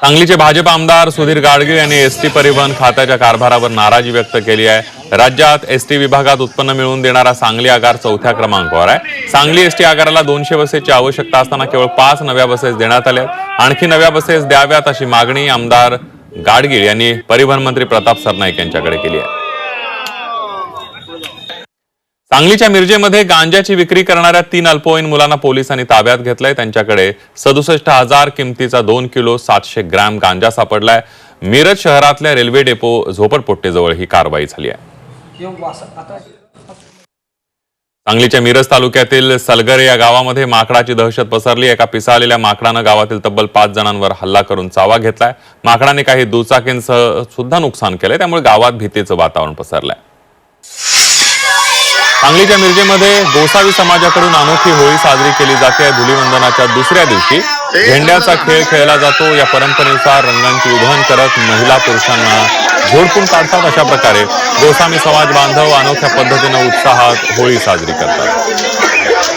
सांगलीचे भाजप आमदार सुधीर गाडगीळ यांनी एसटी परिवहन खात्याच्या कारभारावर नाराजी व्यक्त केली आहे. राज्यात एसटी विभागात उत्पन्न मिळवून देणारा सांगली आगार चौथ्या क्रमांकावर आहे. सांगली एसटी आगाराला दोनशे बसेसची आवश्यकता असताना केवळ पाच नव्या बसेस देण्यात आल्या आणखी नव्या बसेस द्याव्यात अशी मागणी आमदार गाडगीळ यांनी परिवहन मंत्री प्रताप सरनाईक यांच्याकडे केली आहे. सांगलीच्या मिरजेमध्ये गांजाची विक्री करणाऱ्या तीन अल्पवयीन मुलांना पोलिसांनी ताब्यात घेतलंय. त्यांच्याकडे सदुसष्ट हजार किमतीचा दोन किलो सातशे ग्रॅम गांजा सापडलाय. मिरज शहरातल्या रेल्वे डेपो झोपडपट्टीजवळ ही कारवाई झाली आहे. सांगलीच्या मिरज तालुक्यातील सलगर या गावामध्ये माकडाची दहशत पसरली. एका पिसाळलेल्या माकडानं गावातील तब्बल पाच जणांवर हल्ला करून चावा घेतलाय. माकडाने काही दुचाकींसह सुद्धा नुकसान केलंय. त्यामुळे गावात भीतीचं वातावरण पसरलंय. सांगलीच्या मिरजेमध्ये गोसावी समाजाकडून अनोखी होळी साजरी केली जाते. धुलीवंदनाच्या दुसऱ्या दिवशी झेंड्याचा खेळ खेळला जातो. या परंपरेनुसार रंगांची उधळण करत महिला पुरुषांना झोडपून काढतात. अशा प्रकारे गोसावी समाज बांधव अनोख्या पद्धतीनं उत्साहात होळी साजरी करतात.